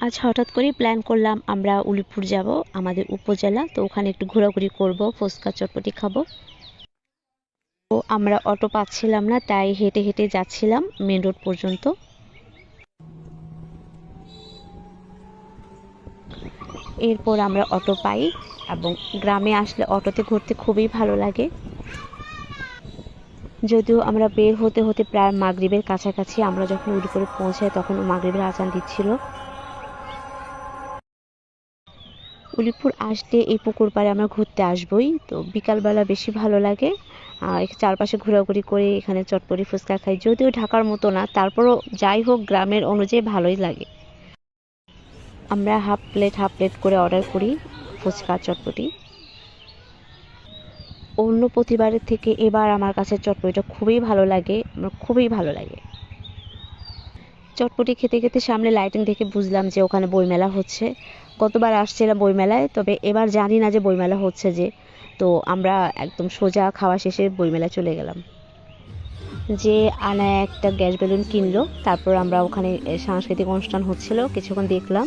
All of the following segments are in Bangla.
আজ হঠাৎ করেই প্ল্যান করলাম আমরা উলিপুর যাব, আমাদের উপজেলা, তো ওখানে একটু ঘোরাঘুরি করব, ফুচকা চটপটি খাব। তো আমরা অটো পাচ্ছিলাম না, তাই হেঁটে হেঁটে যাচ্ছিলাম মেন রোড পর্যন্ত। এরপর আমরা অটো পাই এবং গ্রামে আসলে অটোতে ঘুরতে খুবই ভালো লাগে। যদিও আমরা বের হতে হতে প্রায় মাগরিবের কাছাকাছি, আমরা যখন উলিপুরে পৌঁছাই তখন মাগরিবের আজান দিচ্ছিল। উলিপুর আসতে এই পুকুর পাড়ে আমরা ঘুরতে আসবই। তো বিকালবেলা বেশি ভালো লাগে। চারপাশে ঘোরাঘুরি করে এখানে চটপটি ফুচকা খাই। যদিও ঢাকার মতো না, তারপরও যাই হোক গ্রামের অনুযায়ী ভালোই লাগে। আমরা হাফ প্লেট হাফ প্লেট করে অর্ডার করি ফুচকা, চটপটি। অন্য প্রতিবারের থেকে এবার আমার কাছে চটপটিটা খুবই ভালো লাগে, আমার খুবই ভালো লাগে। চটপটি খেতে খেতে সামনে লাইটিং দেখে বুঝলাম যে ওখানে বইমেলা হচ্ছে। গতবার আসছিলাম বইমেলায়, তবে এবার জানি না যে বইমেলা হচ্ছে যে। তো আমরা একদম সোজা খাওয়া শেষে বইমেলায় চলে গেলাম। যে আনা একটা গ্যাস বেলুন কিনলো, তারপর আমরা ওখানে সাংস্কৃতিক অনুষ্ঠান হচ্ছিল, কিছুক্ষণ দেখলাম।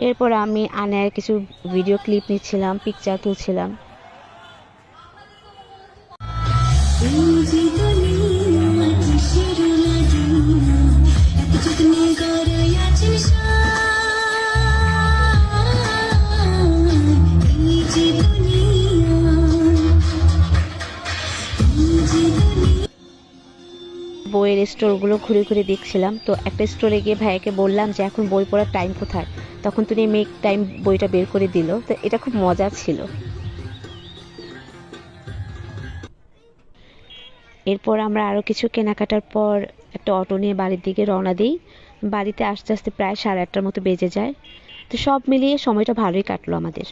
এরপর আমি আনার কিছু ভিডিও ক্লিপ নিচ্ছিলাম পিকচার তুলছিলাম। বইয়ের স্টোরগুলো ঘুরে ঘুরে দেখছিলাম। তো একটা স্টোরে গিয়ে ভাইয়াকে বললাম যে, এখন বই পড়ার টাইম কোথায়? তখন তিনি মেক টাইম বইটা বের করে দিল। তো এটা খুব মজা ছিল। এরপর আমরা আরও কিছু কেনাকাটার পর একটা অটো নিয়ে বাড়ির দিকে রওনা দিই। বাড়িতে আস্তে আস্তে প্রায় সাড়ে আটটার মতো বেজে যায়। তো সব মিলিয়ে সময়টা ভালোই কাটলো আমাদের।